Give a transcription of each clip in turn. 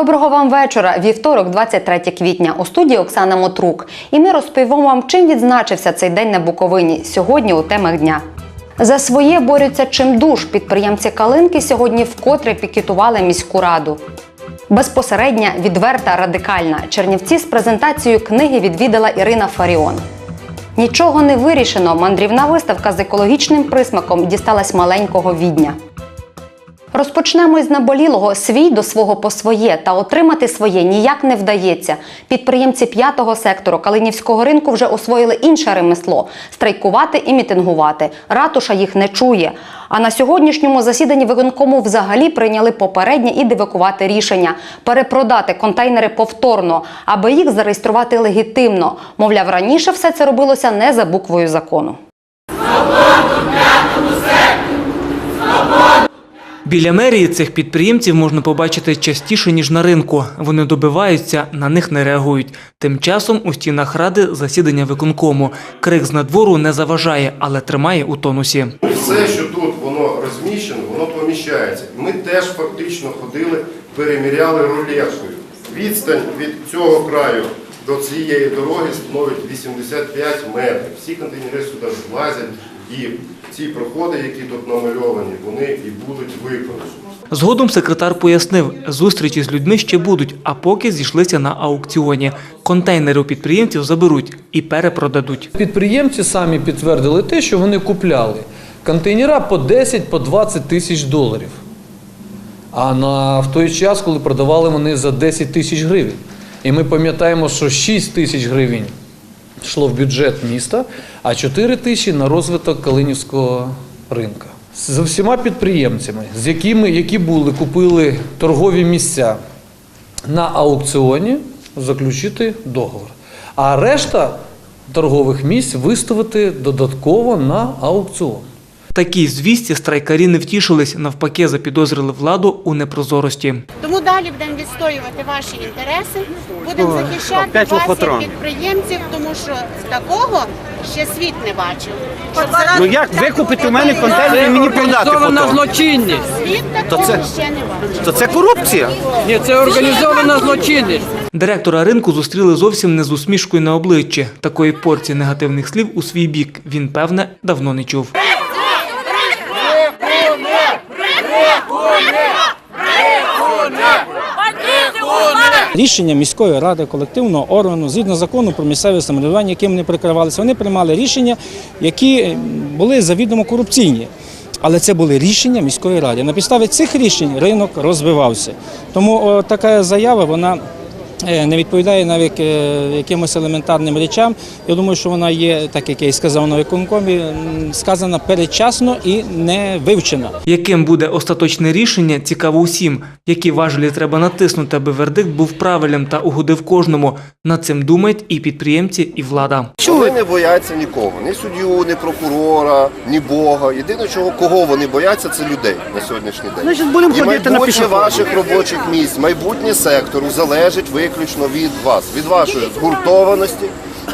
Доброго вам вечора. Вівторок, 23 квітня. У студії Оксана Мотрук. І ми розповімо вам, чим відзначився цей день на Буковині. Сьогодні у темах дня. За своє борються чимдуж. Підприємці Калинки сьогодні вкотре пікетували міську раду. Безпосередня, відверта, радикальна. Чернівці з презентацією книги відвідала Ірина Фаріон. Нічого не вирішено. Мандрівна виставка з екологічним присмаком дісталась маленького відня. Розпочнемо із наболілого свій до свого по своє та отримати своє ніяк не вдається. Підприємці п'ятого сектору Калинівського ринку вже освоїли інше ремесло страйкувати і мітингувати. Ратуша їх не чує. А на сьогоднішньому засіданні виконкому взагалі прийняли попереднє і девакувати рішення перепродати контейнери повторно, аби їх зареєструвати легітимно. Мовляв, раніше все це робилося не за буквою закону. Біля мерії цих підприємців можна побачити частіше, ніж на ринку. Вони добиваються, на них не реагують. Тим часом у стінах ради засідання виконкому. Крик з надвору не заважає, але тримає у тонусі. Все, що тут воно розміщено, воно поміщається. Ми теж фактично ходили, переміряли рулеткою. Відстань від цього краю до цієї дороги становить 85 метрів. Всі контейнери сюди влазять і ці проходи, які тут намальовані, вони і будуть виконані. Згодом секретар пояснив, зустрічі з людьми ще будуть, а поки зійшлися на аукціоні. Контейнери у підприємців заберуть і перепродадуть. Підприємці самі підтвердили те, що вони купляли контейнера по 10 по 20 тисяч доларів. А на, в той час, коли продавали вони за 10 тисяч гривень. І ми пам'ятаємо, що 6 тисяч гривень йшло в бюджет міста, а 4 тисячі на розвиток Калинівського ринку. З всіма підприємцями, з якими які були, купили торгові місця на аукціоні, заключити договор. А решта торгових місць виставити додатково на аукціон. Такі звісті страйкарі не втішились, навпаки, запідозрили владу у непрозорості. Тому далі будемо відстоювати ваші інтереси, будемо захищати вас як підприємців, тому що такого ще світ не бачив. Ну як викупити у мене контейнер і мені продати Організована потім? злочинність. Світ такого це- ще не бачив. То це корупція. Ні, це організована злочинність. Директора ринку зустріли зовсім не з усмішкою на обличчі. Такої порції негативних слів у свій бік він, певне, давно не чув. Рішення міської ради колективного органу згідно закону про місцеве самоврядування, яким вони прикривалися, вони приймали рішення, які були завідомо корупційні. Але це були рішення міської ради. На підставі цих рішень ринок розвивався. Тому така заява вона е, не відповідає навіть е, якимось елементарним речам. Я думаю, що вона є, так як я і сказав на виконкомі, сказана передчасно і не вивчена. Яким буде остаточне рішення, цікаво усім. Які важелі треба натиснути, аби вердикт був правильним та угодив кожному. Над цим думають і підприємці, і влада. Вони не бояться нікого, ні суддю, ні прокурора, ні Бога. Єдине, чого кого вони бояться, це людей на сьогоднішній день. Значить, будемо ходити на майбутнє пішоході. ваших робочих місць, майбутнє сектору залежить виключно від вас, від вашої згуртованості,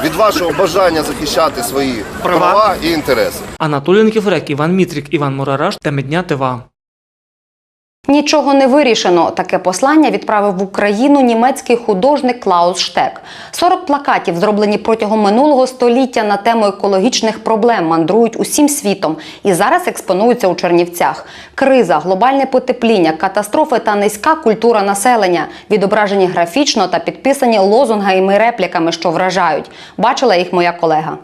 від вашого бажання захищати свої Права. права і інтереси. Анатолій Нікіфорек, Іван Мітрік, Іван Мурараш, теми дня ТВА. Нічого не вирішено. Таке послання відправив в Україну німецький художник Клаус Штек. 40 плакатів, зроблені протягом минулого століття на тему екологічних проблем, мандрують усім світом і зараз експонуються у Чернівцях. Криза, глобальне потепління, катастрофи та низька культура населення, відображені графічно та підписані лозунгами і репліками, що вражають. Бачила їх моя колега.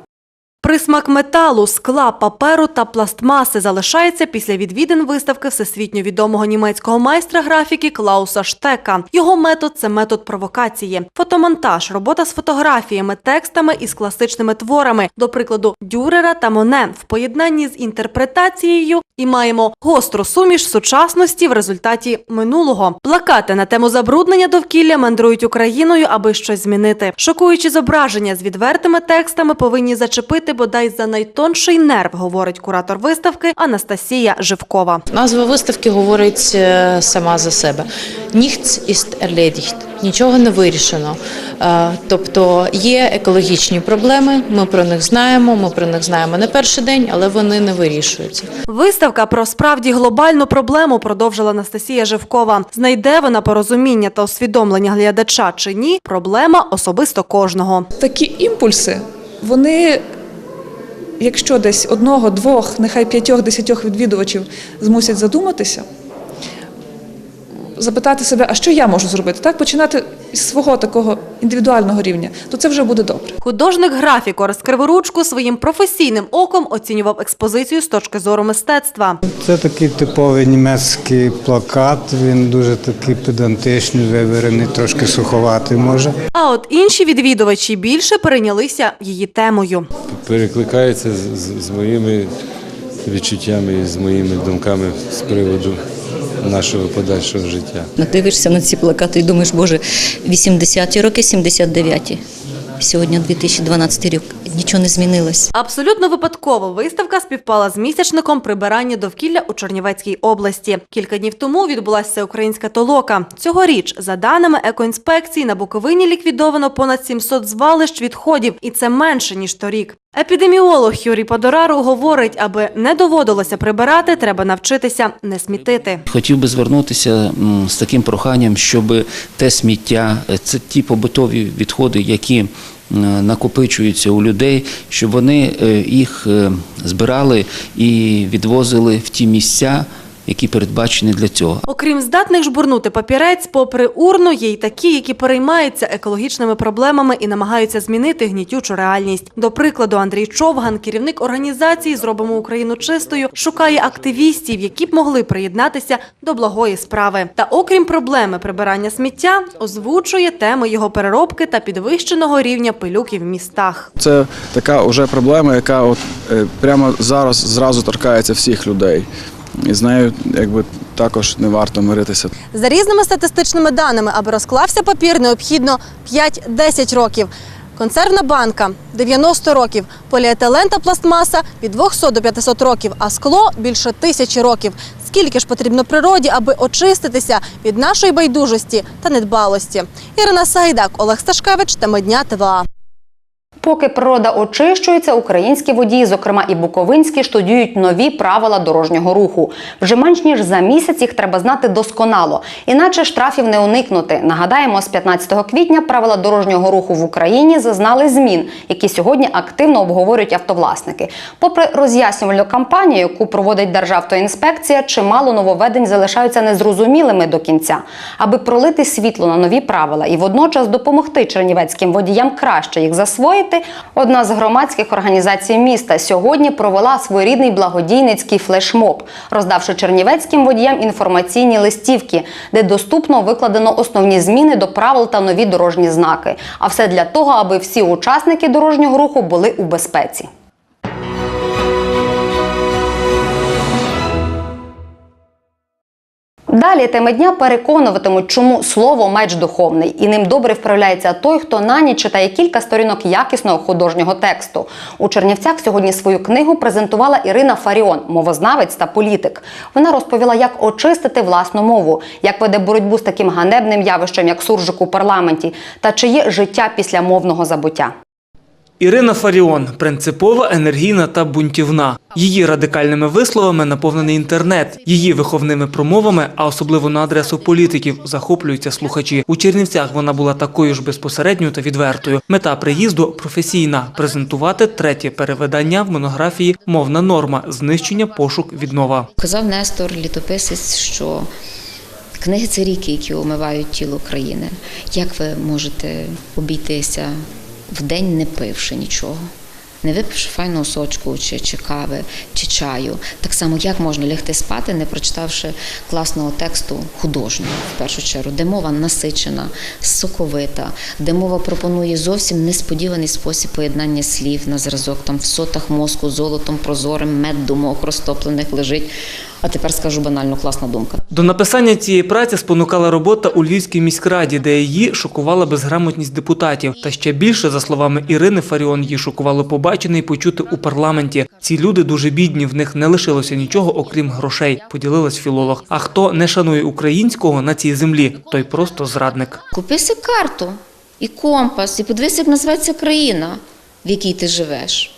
Присмак металу, скла, паперу та пластмаси залишається після відвідин виставки всесвітньо відомого німецького майстра графіки Клауса Штека. Його метод це метод провокації. Фотомонтаж, робота з фотографіями, текстами і з класичними творами, до прикладу, Дюрера та Моне в поєднанні з інтерпретацією. І маємо гостру суміш сучасності в результаті минулого. Плакати на тему забруднення довкілля мандрують Україною, аби щось змінити. Шокуючі зображення з відвертими текстами повинні зачепити бодай за найтонший нерв, говорить куратор виставки Анастасія Живкова. Назва виставки говорить е, сама за себе. Nichts ist erledigt. Нічого не вирішено. Е, Тобто є екологічні проблеми, ми про них знаємо, ми про них знаємо не перший день, але вони не вирішуються. Виставка про справді глобальну проблему продовжила Анастасія Живкова. Знайде вона порозуміння та усвідомлення глядача чи ні, проблема особисто кожного. такі імпульси, вони, якщо десь одного, двох, нехай п'ятьох, десятьох відвідувачів змусять задуматися, запитати себе, а що я можу зробити? Так, починати з свого такого індивідуального рівня, то це вже буде добре. Художник графіко Криворучко своїм професійним оком оцінював експозицію з точки зору мистецтва. Це такий типовий німецький плакат. Він дуже такий педантичний, вивірений, трошки суховатий може. А от інші відвідувачі більше перейнялися її темою. перекликається з, з, з моїми відчуттями і з моїми думками з приводу нашого подальшого життя. Дивишся на ці плакати і думаєш, боже, 80-ті роки, 79-ті. Сьогодні 2012 рік. Нічого не змінилось. Абсолютно випадково виставка співпала з місячником прибирання довкілля у Чернівецькій області. Кілька днів тому відбулася українська толока. Цьогоріч, за даними екоінспекції, на Буковині ліквідовано понад 700 звалищ відходів, і це менше ніж торік. Епідеміолог Юрій Подорару говорить, аби не доводилося прибирати, треба навчитися не смітити. Хотів би звернутися з таким проханням, щоб те сміття, е, це ті побутові відходи, які накопичуються у людей, щоб вони е, їх е, збирали і відвозили в ті місця, які передбачені для цього. Окрім здатних жбурнути папірець, попри урну, є й такі, які переймаються екологічними проблемами і намагаються змінити гнітючу реальність. До прикладу, Андрій Човган, керівник організації Зробимо Україну чистою, шукає активістів, які б могли приєднатися до благої справи. Та окрім проблеми прибирання сміття, озвучує теми його переробки та підвищеного рівня пилюки в містах. Це така вже проблема, яка от е, прямо зараз зразу торкається всіх людей. І з нею якби також не варто миритися. За різними статистичними даними, аби розклався папір, необхідно 5-10 років. Консервна банка 90 років, поліетилен та пластмаса від 200 до 500 років, а скло більше тисячі років. Скільки ж потрібно природі, аби очиститися від нашої байдужості та недбалості? Ірина Сайдак, Олег Сташкевич, тема дня ТВА. Поки природа очищується, українські водії, зокрема і буковинські, штудіють нові правила дорожнього руху. Вже менш ніж за місяць їх треба знати досконало, іначе штрафів не уникнути. Нагадаємо, з 15 квітня правила дорожнього руху в Україні зазнали змін, які сьогодні активно обговорюють автовласники. Попри роз'яснювальну кампанію, яку проводить Державтоінспекція, чимало нововведень залишаються незрозумілими до кінця. Аби пролити світло на нові правила і водночас допомогти чернівецьким водіям краще їх засвоїти, одна з громадських організацій міста сьогодні провела своєрідний благодійницький флешмоб, роздавши чернівецьким водіям інформаційні листівки, де доступно викладено основні зміни до правил та нові дорожні знаки. А все для того, аби всі учасники дорожнього руху були у безпеці. Далі теми дня переконуватимуть, чому слово меч духовний, і ним добре вправляється той, хто на ніч читає кілька сторінок якісного художнього тексту. У Чернівцях сьогодні свою книгу презентувала Ірина Фаріон, мовознавець та політик. Вона розповіла, як очистити власну мову, як веде боротьбу з таким ганебним явищем, як суржик у парламенті, та чи є життя після мовного забуття. Ірина Фаріон принципова, енергійна та бунтівна. Її радикальними висловами наповнений інтернет. Її виховними промовами, а особливо на адресу політиків, захоплюються слухачі. У Чернівцях вона була такою ж безпосередньою та відвертою. Мета приїзду професійна презентувати третє перевидання в монографії Мовна норма знищення, пошук, віднова. Казав Нестор, літописець, що книги це ріки, які омивають тіло країни. Як ви можете обійтися в день, не пивши нічого? Не випивши файного сочку, чи, чи кави, чи чаю. Так само, як можна лягти спати, не прочитавши класного тексту художнього, в першу чергу, де мова насичена, соковита, де мова пропонує зовсім несподіваний спосіб поєднання слів на зразок, там в сотах мозку, золотом прозорим, мед думок розтоплених лежить. А тепер скажу банально класна думка. До написання цієї праці спонукала робота у Львівській міськраді, де її шокувала безграмотність депутатів. Та ще більше, за словами Ірини Фаріон, її шокувало побачене і почути у парламенті. Ці люди дуже бідні, в них не лишилося нічого, окрім грошей. Поділилась філолог. А хто не шанує українського на цій землі, той просто зрадник. Купи си карту і компас, і подивись, як називається країна, в якій ти живеш.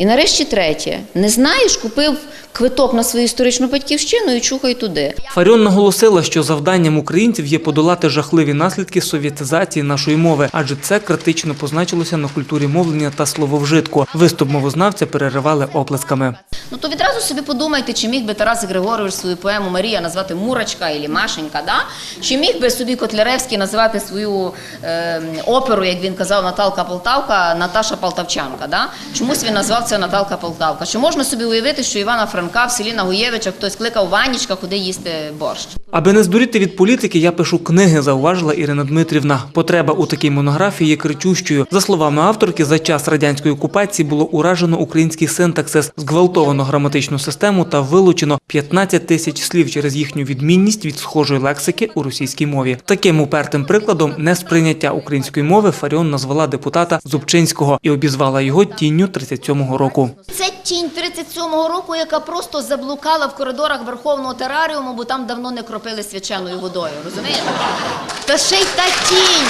І нарешті третє. Не знаєш, купив квиток на свою історичну батьківщину і чухай туди. Фаріон наголосила, що завданням українців є подолати жахливі наслідки совєтизації нашої мови, адже це критично позначилося на культурі мовлення та слововжитку. Виступ мовознавця переривали оплесками. Ну то відразу собі подумайте, чи міг би Тарас Григорович свою поему Марія назвати Мурочка і Машенька, да? чи міг би собі Котляревський назвати свою е, оперу, як він казав, Наталка Полтавка, Наташа Полтавчанка. Да? Чомусь він назвав це Наталка Полтавка. Чи можна собі уявити, що Івана Франка в селі Нагуєвича хтось кликав Ванічка, куди їсти борщ? Аби не здуріти від політики, я пишу книги, зауважила Ірина Дмитрівна. Потреба у такій монографії є кричущою. За словами авторки, за час радянської окупації було уражено український синтаксис, зґвалтовано граматичну систему та вилучено 15 тисяч слів через їхню відмінність від схожої лексики у російській мові. Таким упертим прикладом несприйняття української мови Фаріон назвала депутата Зубчинського і обізвала його тінню 37-го року. Це тінь 37-го року, яка просто заблукала в коридорах Верховного тераріуму, бо там давно не кропили свяченою водою. Розумієте? Та ще й та тінь.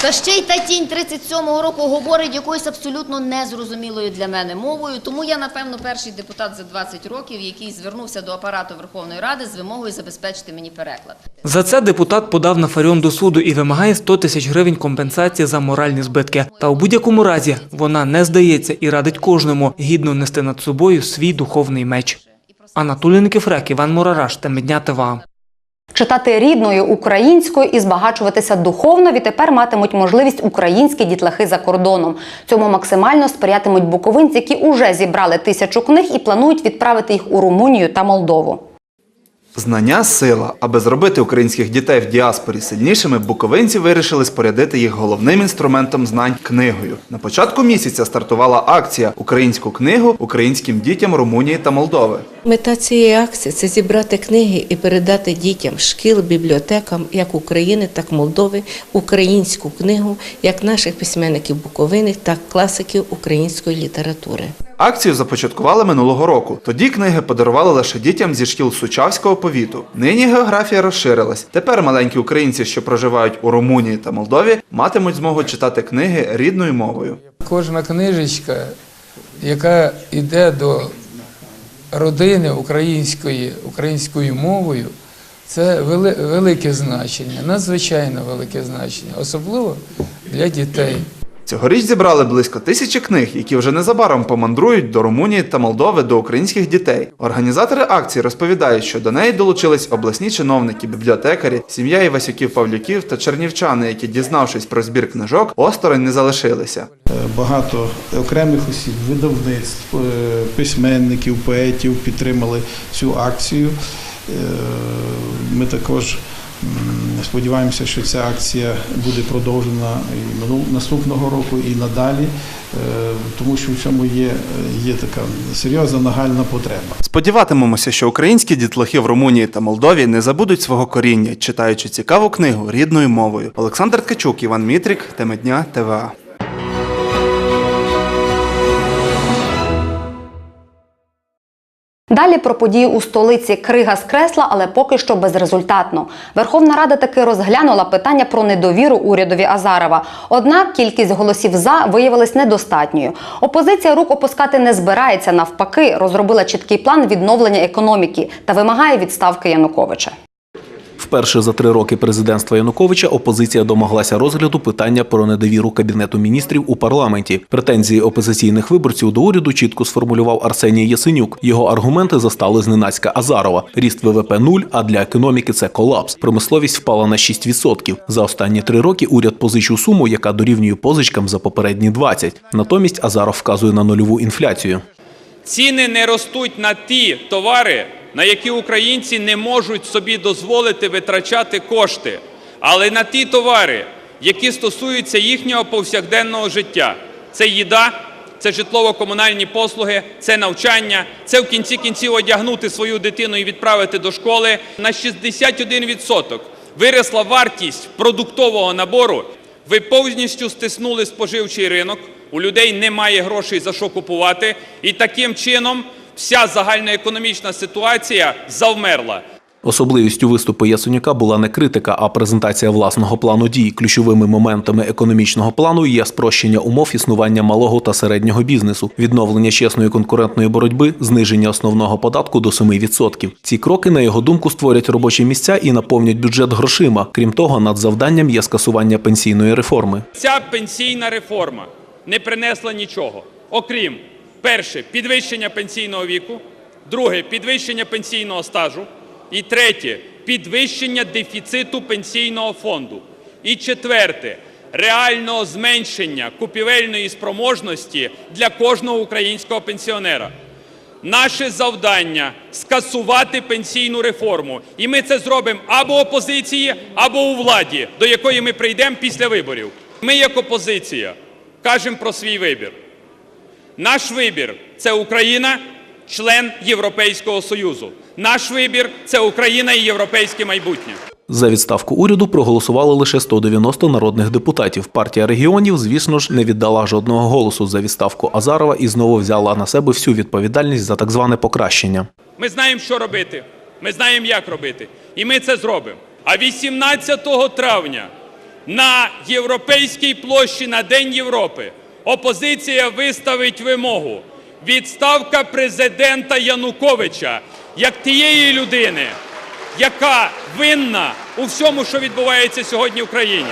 Та ще й та тінь 37-го року говорить якоюсь абсолютно незрозумілою для мене мовою. Тому я, напевно, перший депутат за 20 років, який звернувся до апарату Верховної Ради з вимогою забезпечити мені переклад. За це депутат подав на Фаріон до суду і вимагає 100 тисяч гривень компенсації за моральні збитки. Та у будь-якому разі вона не здається і радить кожному гідно нести над собою свій духовний меч. Анатолій Никифрек, Іван Мурараш, Теми дня ТВА. Читати рідною українською і збагачуватися духовно відтепер матимуть можливість українські дітлахи за кордоном. Цьому максимально сприятимуть буковинці, які уже зібрали тисячу книг і планують відправити їх у Румунію та Молдову. Знання сила. Аби зробити українських дітей в діаспорі сильнішими, буковинці вирішили спорядити їх головним інструментом знань книгою. На початку місяця стартувала акція Українську книгу українським дітям Румунії та Молдови. Мета цієї акції це зібрати книги і передати дітям шкіл, бібліотекам як України, так і Молдови українську книгу як наших письменників Буковини, так і класиків української літератури. Акцію започаткували минулого року. Тоді книги подарували лише дітям зі шкіл Сучавського повіту. Нині географія розширилась. Тепер маленькі українці, що проживають у Румунії та Молдові, матимуть змогу читати книги рідною мовою. Кожна книжечка, яка йде до родини української, українською мовою, це велике значення, надзвичайно велике значення, особливо для дітей. Цьогоріч зібрали близько тисячі книг, які вже незабаром помандрують до Румунії та Молдови до українських дітей. Організатори акції розповідають, що до неї долучились обласні чиновники, бібліотекарі, сім'я Івасюків Павлюків та чернівчани, які, дізнавшись про збір книжок, осторонь не залишилися. Багато окремих осіб, видавництв, е, письменників, поетів підтримали цю акцію. Е, Ми також сподіваємося, що ця акція буде продовжена і наступного року і надалі, е, тому що в цьому є, є така серйозна нагальна потреба. Сподіватимемося, що українські дітлахи в Румунії та Молдові не забудуть свого коріння, читаючи цікаву книгу рідною мовою. Олександр Ткачук, Іван Мітрік, Теми дня, ТВА. Далі про події у столиці Крига скресла, але поки що безрезультатно. Верховна Рада таки розглянула питання про недовіру урядові Азарова. Однак кількість голосів за виявилась недостатньою. Опозиція рук опускати не збирається. Навпаки, розробила чіткий план відновлення економіки та вимагає відставки Януковича. Вперше за три роки президентства Януковича опозиція домоглася розгляду питання про недовіру кабінету міністрів у парламенті. Претензії опозиційних виборців до уряду чітко сформулював Арсеній Ясенюк. Його аргументи застали зненацька Азарова. Ріст ВВП нуль, а для економіки це колапс. Промисловість впала на 6%. За останні три роки уряд позичив суму, яка дорівнює позичкам за попередні 20. Натомість Азаров вказує на нульову інфляцію. Ціни не ростуть на ті товари, на які українці не можуть собі дозволити витрачати кошти, але на ті товари, які стосуються їхнього повсякденного життя. Це їда, це житлово-комунальні послуги, це навчання, це в кінці кінців одягнути свою дитину і відправити до школи. На 61% виросла вартість продуктового набору. Ви повністю стиснули споживчий ринок. У людей немає грошей за що купувати, і таким чином вся загальноекономічна ситуація завмерла. Особливістю виступу Ясенюка була не критика, а презентація власного плану дій. Ключовими моментами економічного плану є спрощення умов існування малого та середнього бізнесу, відновлення чесної конкурентної боротьби, зниження основного податку до 7%. Ці кроки, на його думку, створять робочі місця і наповнять бюджет грошима. Крім того, над завданням є скасування пенсійної реформи. Ця пенсійна реформа не принесла нічого, окрім перше підвищення пенсійного віку, друге підвищення пенсійного стажу, і третє підвищення дефіциту пенсійного фонду. І четверте реального зменшення купівельної спроможності для кожного українського пенсіонера. Наше завдання скасувати пенсійну реформу, і ми це зробимо або опозиції, або у владі, до якої ми прийдемо після виборів. Ми, як опозиція, кажемо про свій вибір. Наш вибір це Україна, член Європейського Союзу. Наш вибір це Україна і європейське майбутнє. За відставку уряду проголосували лише 190 народних депутатів. Партія регіонів, звісно ж, не віддала жодного голосу за відставку Азарова і знову взяла на себе всю відповідальність за так зване покращення. Ми знаємо, що робити. Ми знаємо, як робити. І ми це зробимо. А 18 травня на Європейській площі на День Європи опозиція виставить вимогу відставка президента Януковича як тієї людини, яка винна у всьому, що відбувається сьогодні в країні.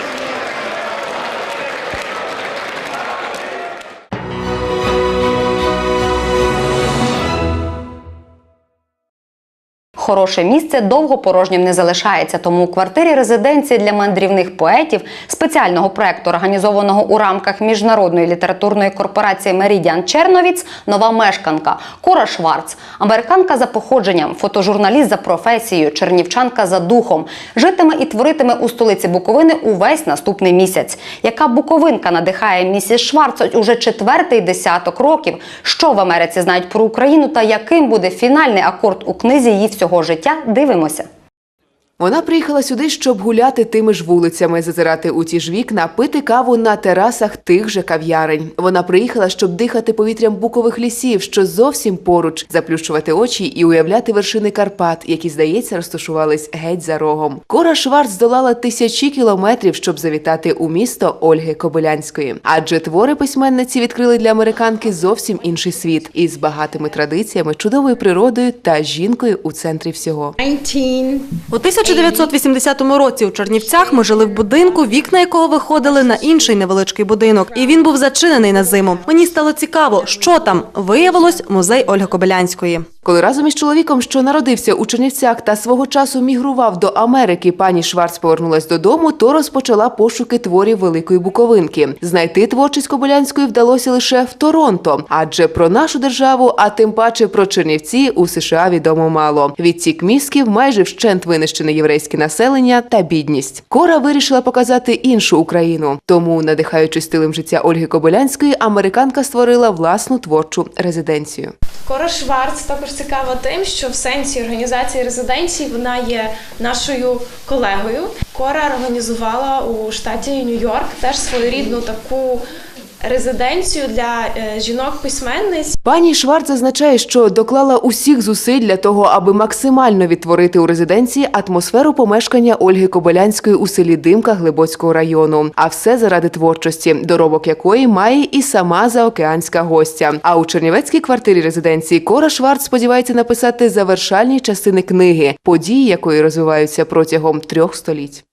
Хороше місце довго порожнім не залишається, тому у квартирі резиденції для мандрівних поетів спеціального проекту, організованого у рамках міжнародної літературної корпорації Меридіан Черновіц, нова мешканка Кора Шварц, американка за походженням, фотожурналіст за професією, чернівчанка за духом, житиме і творитиме у столиці Буковини увесь наступний місяць. Яка буковинка надихає місіс Шварц уже четвертий десяток років? Що в Америці знають про Україну та яким буде фінальний акорд у книзі її всього життя? Дивимося. Вона приїхала сюди, щоб гуляти тими ж вулицями, зазирати у ті ж вікна, пити каву на терасах тих же кав'ярень. Вона приїхала, щоб дихати повітрям букових лісів, що зовсім поруч, заплющувати очі і уявляти вершини Карпат, які, здається, розташувались геть за рогом. Кора Шварц здолала тисячі кілометрів, щоб завітати у місто Ольги Кобилянської. Адже твори письменниці відкрили для американки зовсім інший світ із багатими традиціями, чудовою природою та жінкою у центрі всього. У 1980 році у Чернівцях ми жили в будинку, вікна якого виходили на інший невеличкий будинок. І він був зачинений на зиму. Мені стало цікаво, що там. Виявилось музей Ольги Кобилянської. Коли разом із чоловіком, що народився у Чернівцях та свого часу мігрував до Америки, пані Шварц повернулась додому, то розпочала пошуки творів Великої Буковинки. Знайти творчість Кобилянської вдалося лише в Торонто, адже про нашу державу, а тим паче про Чернівці у США відомо мало. Відтік мізків, майже вщент винищене єврейське населення та бідність. Кора вирішила показати іншу Україну. Тому, надихаючись стилем життя Ольги Кобилянської, американка створила власну творчу резиденцію. Кора Шварц також цікава тим, що в сенсі організації резиденції вона є нашою колегою. Кора організувала у штаті Нью-Йорк теж своєрідну таку резиденцію для е, жінок-письменниць. Пані Шварц зазначає, що доклала усіх зусиль для того, аби максимально відтворити у резиденції атмосферу помешкання Ольги Кобилянської у селі Димка Глибоцького району. А все заради творчості, доробок якої має і сама заокеанська гостя. А у Чернівецькій квартирі резиденції Кора Шварц сподівається написати завершальні частини книги, події якої розвиваються протягом трьох століть.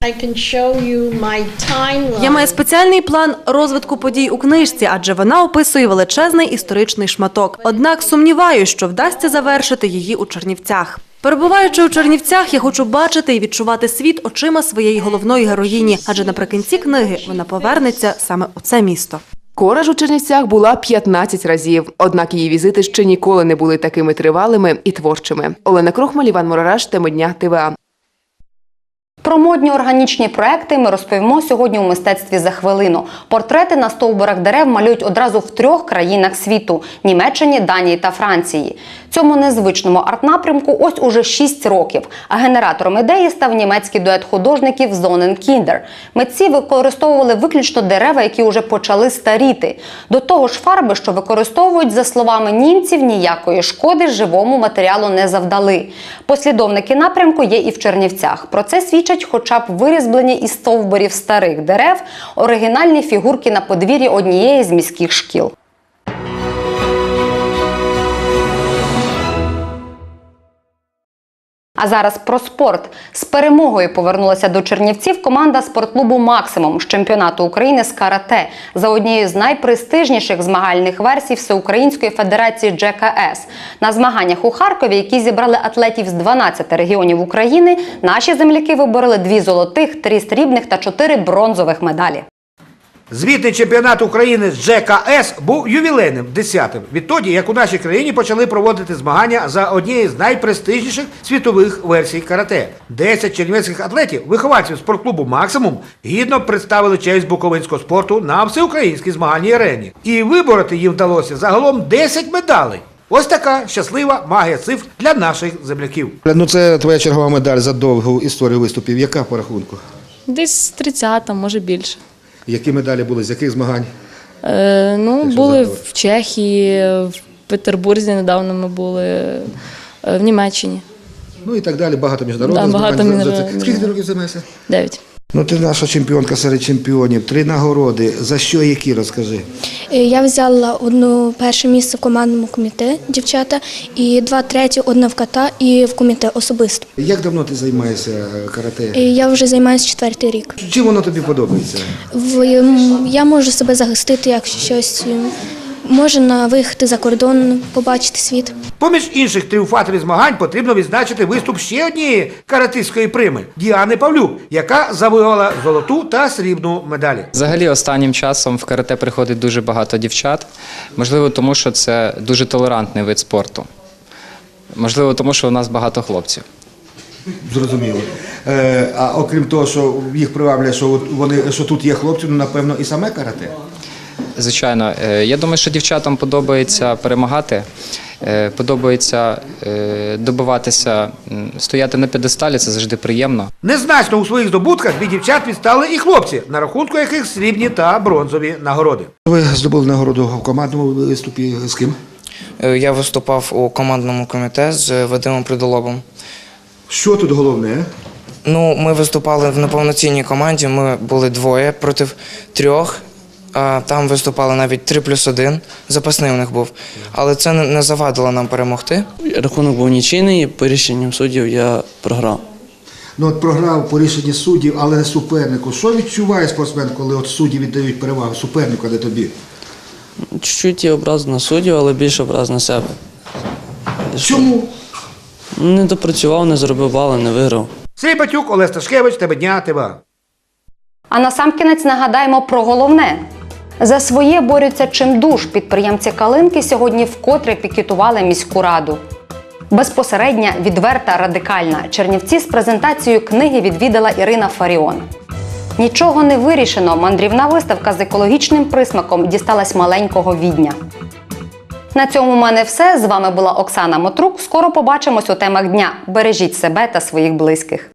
Я маю спеціальний план розвитку подій у книжці, адже вона описує величезний історичний шматок. Однак сумніваюся, що вдасться завершити її у Чернівцях. Перебуваючи у Чернівцях, я хочу бачити і відчувати світ очима своєї головної героїні, адже наприкінці книги вона повернеться саме у це місто. Кора ж у Чернівцях була 15 разів, однак її візити ще ніколи не були такими тривалими і творчими. Олена Крохмаль, Іван Морараш, теми дня ТВА. Старомодні органічні проекти ми розповімо сьогодні у мистецтві за хвилину. Портрети на стовбурах дерев малюють одразу в трьох країнах світу: Німеччині, Данії та Франції. Цьому незвичному арт-напрямку ось уже 6 років. А генератором ідеї став німецький дует художників Зонен Кіндер. Митці використовували виключно дерева, які вже почали старіти. До того ж, фарби, що використовують, за словами німців, ніякої шкоди живому матеріалу не завдали. Послідовники напрямку є і в Чернівцях. Про це свідчать хоча б вирізблені із стовбурів старих дерев оригінальні фігурки на подвір'ї однієї з міських шкіл. А зараз про спорт. З перемогою повернулася до Чернівців команда спортклубу Максимум з чемпіонату України з карате за однією з найпрестижніших змагальних версій Всеукраїнської федерації ДЖКС. На змаганнях у Харкові, які зібрали атлетів з 12 регіонів України, наші земляки вибороли дві золотих, три срібних та чотири бронзових медалі. Звітний чемпіонат України з ЖКС був ювілейним 10-тим. Відтоді, як у нашій країні почали проводити змагання за однією з найпрестижніших світових версій карате. 10 чернівецьких атлетів, вихованців спортклубу Максимум, гідно представили честь буковинського спорту на всеукраїнській змагальній арені. І вибороти їм вдалося загалом 10 медалей. Ось така щаслива магія цифр для наших земляків. Ну, це твоя чергова медаль за довгу історію виступів. Яка по рахунку? Десь 30, може більше. Які медалі були? З яких змагань? Е, ну, Якщо були згадувати. в Чехії, в Петербурзі недавно ми були, е, в Німеччині. Ну і так далі, багато міжнародних Да, багато змагань. Міжнародних. Скільки ти років займаєшся? Дев'ять. Ну, ти наша чемпіонка серед чемпіонів, три нагороди. За що які розкажи? Е, Я взяла одну перше місце в командному комітеті, дівчата, і два треті, одне в ката і в комітет особисто. Як давно ти займаєшся е, карате? Я вже займаюся четвертий рік. Чим воно тобі подобається? В, я можу себе захистити, якщо щось м, може виїхати за кордон, побачити світ. Поміж інших тріумфаторів змагань потрібно відзначити виступ ще однієї каратистської прими Діани Павлюк, яка завоювала золоту та срібну медалі. Взагалі, останнім часом в карате приходить дуже багато дівчат. Можливо, тому що це дуже толерантний вид спорту. Можливо, тому що у нас багато хлопців. Зрозуміло. Е, а окрім того, що їх приваблює, що вони що тут є хлопці, ну напевно і саме карате. Звичайно, е, я думаю, що дівчатам подобається перемагати, е, подобається е, добиватися, стояти на п'єдесталі, це завжди приємно. Незначно у своїх здобутках від дівчат відстали і хлопці, на рахунку яких срібні та бронзові нагороди. Ви здобули нагороду в командному виступі з ким? Я виступав у командному комітеті з Вадимом Придолобом. Що тут головне? Ну, ми виступали в неповноцінній команді. Ми були двоє проти трьох. А там виступали навіть 3 плюс 1. Запасний у них був. Але це не- завадило нам перемогти. Рахунок був нічийний, по рішенням суддів я програв. Ну от програв по рішенні суддів, але не супернику. Що відчуває спортсмен, коли от судді віддають перевагу супернику, а не тобі? Чуть-чуть я образ на суддів, але більше образ на себе. Чому? Не допрацював, не зробив бали, не виграв. Сергій Батюк, Олег Сташкевич, тебе дня, тебе. А насамкінець нагадаємо про головне. За своє борються чимдуж. Підприємці Калинки сьогодні вкотре пікетували міську раду. Безпосередня, відверта, радикальна. Чернівці з презентацією книги відвідала Ірина Фаріон. Нічого не вирішено. Мандрівна виставка з екологічним присмаком дісталась маленького відня. На цьому в мене все. З вами була Оксана Мотрук. Скоро побачимось у темах дня. Бережіть себе та своїх близьких.